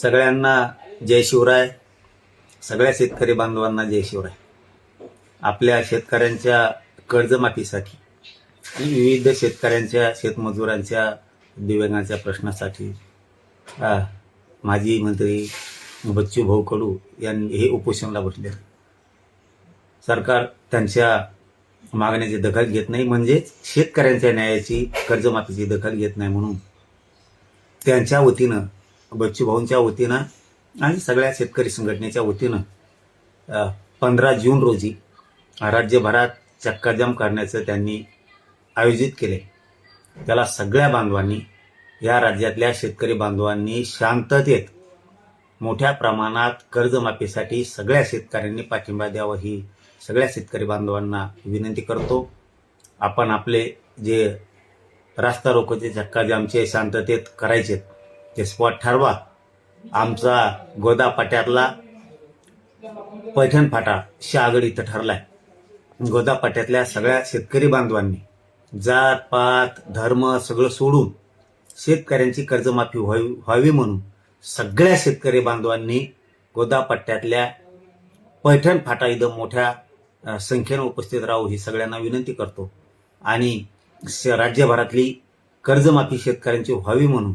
सगळ्यांना जय शिवराय. सगळ्या शेतकरी बांधवांना जय शिवराय. आपल्या शेतकऱ्यांच्या कर्जमाफीसाठी आणि विविध शेतकऱ्यांच्या शेतमजुरांच्या दिव्यांगांच्या प्रश्नासाठी माजी मंत्री बच्चू भाऊ कडू यांनी हे उपोषणला बसले. सरकार त्यांच्या मागण्याची दखल घेत नाही म्हणजेच शेतकऱ्यांच्या न्यायाची कर्जमाफीची दखल घेत नाही म्हणून त्यांच्या वतीनं बच्चूभाऊंच्या वतीनं आणि सगळ्या शेतकरी संघटनेच्या वतीनं पंधरा जून रोजी राज्यभरात चक्काजाम करण्याचं त्यांनी आयोजित केले त्याला सगळ्या बांधवांनी या राज्यातल्या शेतकरी बांधवांनी शांततेत मोठ्या प्रमाणात कर्जमाफीसाठी सगळ्या शेतकऱ्यांनी पाठिंबा द्यावा ही सगळ्या शेतकरी बांधवांना विनंती करतो. आपण आपले जे रास्ता रोकोचे चक्काजामचे शांततेत करायचे ते स्पॉट ठरवा. आमचा गोदा पाट्यातला पैठण फाटा शहागड इथं ठरलाय. गोदा पाट्यातल्या सगळ्या शेतकरी बांधवांनी जात पात धर्म सगळं सोडून शेतकऱ्यांची कर्जमाफी व्हावी व्हावी म्हणून सगळ्या शेतकरी बांधवांनी गोदा पट्ट्यातल्या पैठण फाटा इथं मोठ्या संख्येनं उपस्थित राहू ही सगळ्यांना विनंती करतो. आणि राज्यभरातली कर्जमाफी शेतकऱ्यांची व्हावी म्हणून